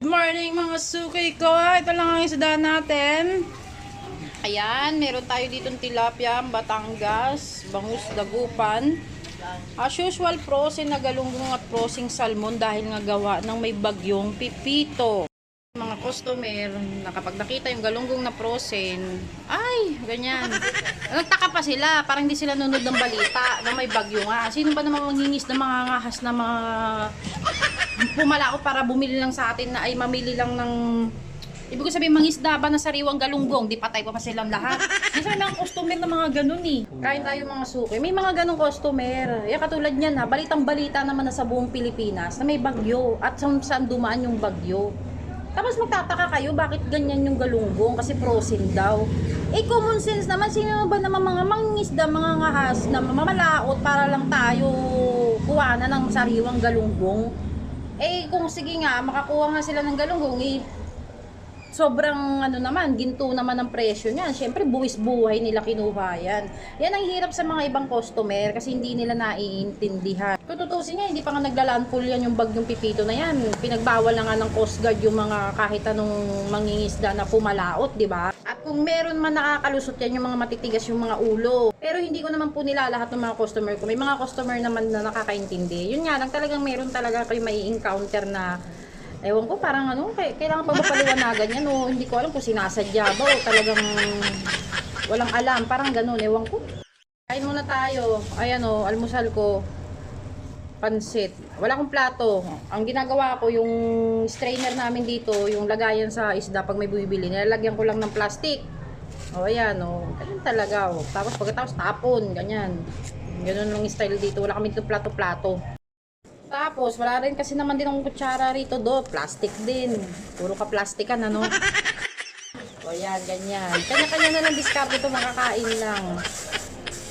Good morning mga suki ko. Ito lang ang isda natin. Ayan, meron tayo ditong tilapia, Batangas, bangus, dagupan. As usual, frozen na galunggong at frozen salmon dahil nga gawa ng may bagyong pipito. Customer, na kapag nakita yung galunggong na frozen, ay, ganyan. Nagtaka pa sila, parang hindi sila nunod ng balita na may bagyo nga. Sino ba naman manghingis na mga ngahas na mga pumala ako para bumili lang sa atin na ay mamili lang ng Ibig ko sabihin, mangisda ba na sariwang galunggong? Di patay pa pa silang lahat. Minsan mga customer na mga ganun eh. Kain tayo mga suki. May mga ganung customer. Ya katulad niyan ha, balitang balita naman na sa buong Pilipinas na may bagyo at saan, saan dumaan yung bagyo. Tapos magtataka kayo bakit ganyan yung galunggong kasi frozen daw. Eh common sense naman, sino ba naman mga mangingisda, mga ngahas na mamalaot para lang tayo kuha na ng sariwang galunggong. Eh kung sige nga, makakuha nga sila ng galunggong, eh sobrang ano naman, ginto naman ang presyo niyan. Siyempre, buwis buhay nila kinuha yan. Yan ang hirap sa mga ibang customer kasi hindi nila naiintindihan. Kung tutusin nga, hindi pa nga naglalandfall yan yung bagyong pipito na yan. Pinagbawal na nga ng Coast Guard yung mga kahit anong mangingisda na pumalaot, di ba? At kung meron man nakakalusot yan yung mga matitigas yung mga ulo. Pero hindi ko naman po nila lahat ng mga customer ko. May mga customer naman na nakakaintindi. Yun nga lang talagang meron talaga kayo may encounter na Ewan ko, parang ano, kailangan pa ba paliwanagan yan o hindi ko alam kung sinasadya ba o talagang walang alam, parang ganun, ewan ko. Kain muna tayo. Ayan o, almusal ko. Pansit. Wala akong plato. Ang ginagawa ko, yung strainer namin dito, yung lagayan sa isda pag may bumibili, nilalagyan ko lang ng plastic. O ayan o, ganyan talaga o. Tapos pagkatapos tapon, ganyan. Ganun lang style dito. Wala kami dito plato-plato. Tapos, wala rin kasi naman din akong kutsara rito do. Plastic din. Puro ka plastikan, ano? o yan, ganyan. Kanya-kanya na lang discard ito, makakain lang.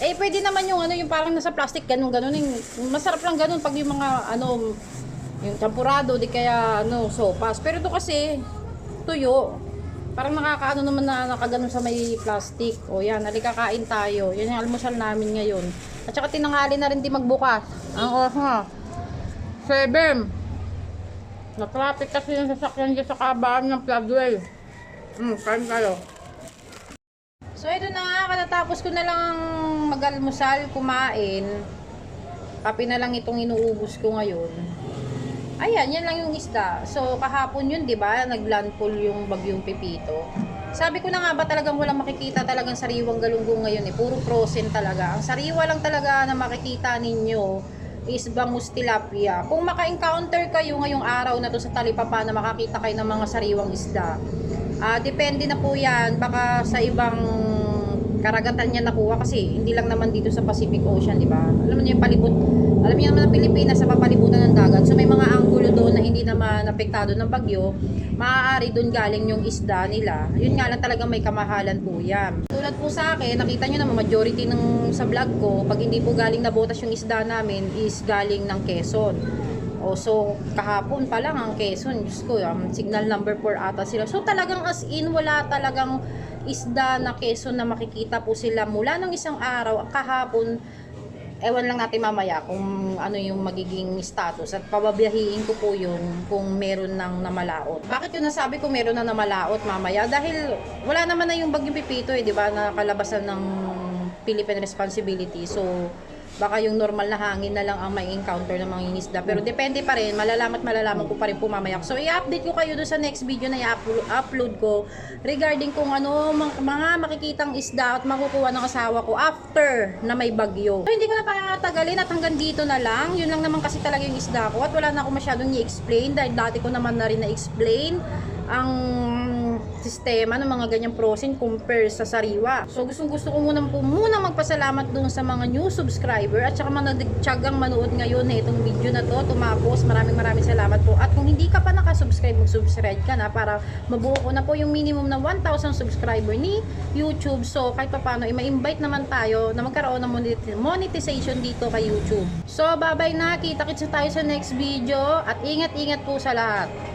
Eh, pwede naman yung ano, yung parang nasa plastic, ganun, ganun. Yung, masarap lang ganun pag yung mga, ano, yung tampurado, di kaya, ano, sopas. Pero ito kasi, tuyo. Parang nakakaano naman na nakaganon sa may plastic. O yan, nalikakain tayo. Yan yung almusal namin ngayon. At saka tinanghali na rin di magbukas. Ang oras na. 7. Na-traffic kasi yung sasakyan dyan sa kabaan ng floodway. Hmm, kain kayo. So ito na nga, katatapos ko na lang mag-almusal, kumain. Kape na lang itong inuubos ko ngayon. Ayan, yan lang yung isda. So kahapon yun, di ba, naglandfall yung bagyong pipito. Sabi ko na nga ba talagang walang makikita talagang sariwang galunggong ngayon eh. Puro frozen talaga. Ang sariwa lang talaga na makikita ninyo is bangus tilapia. Kung maka-encounter kayo ngayong araw na to sa talipapa na makakita kayo ng mga sariwang isda, ah depende na po yan. Baka sa ibang karagatan niya nakuha kasi hindi lang naman dito sa Pacific Ocean, di ba? Alam niyo yung palibot, alam niyo naman ang Pilipinas sa papalibutan ng dagat. So may mga anggulo doon na hindi naman apektado ng bagyo. Maaari doon galing yung isda nila. Yun nga lang talaga may kamahalan po yan. Tulad po sa akin, nakita nyo naman majority ng sa vlog ko, pag hindi po galing na botas yung isda namin is galing ng Quezon. O so, kahapon pa lang ang Quezon, Diyos ko, um, signal number 4 ata sila. So talagang as in, wala talagang isda na Quezon na makikita po sila mula ng isang araw, kahapon, ewan lang natin mamaya kung ano yung magiging status at pababiyahiin ko po yun kung meron ng namalaot. Bakit yun nasabi ko meron na namalaot mamaya? Dahil wala naman na yung bagyong pipito eh, di ba, na kalabasan ng Philippine Responsibility. So, baka yung normal na hangin na lang ang may encounter ng mga ingisda. Pero depende pa rin, malalaman at malalaman ko pa rin po mamaya. So, i-update ko kayo doon sa next video na i-upload ko regarding kung ano mga, makikitang isda at makukuha ng asawa ko after na may bagyo. So, hindi ko na pakakatagalin at hanggang dito na lang. Yun lang naman kasi talaga yung isda ko at wala na ako masyadong i-explain dahil dati ko naman na rin na-explain ang sistema ng mga ganyang frozen compare sa sariwa. So gustong gusto ko muna po muna magpasalamat doon sa mga new subscriber at saka mga nagtsagang manood ngayon na itong video na to. Tumapos. Maraming maraming salamat po. At kung hindi ka pa nakasubscribe, mag-subscribe ka na para mabuo ko na po yung minimum na 1,000 subscriber ni YouTube. So kahit pa paano, i-invite naman tayo na magkaroon ng monet- monetization dito kay YouTube. So bye-bye na. Kita-kits tayo sa next video at ingat-ingat po sa lahat.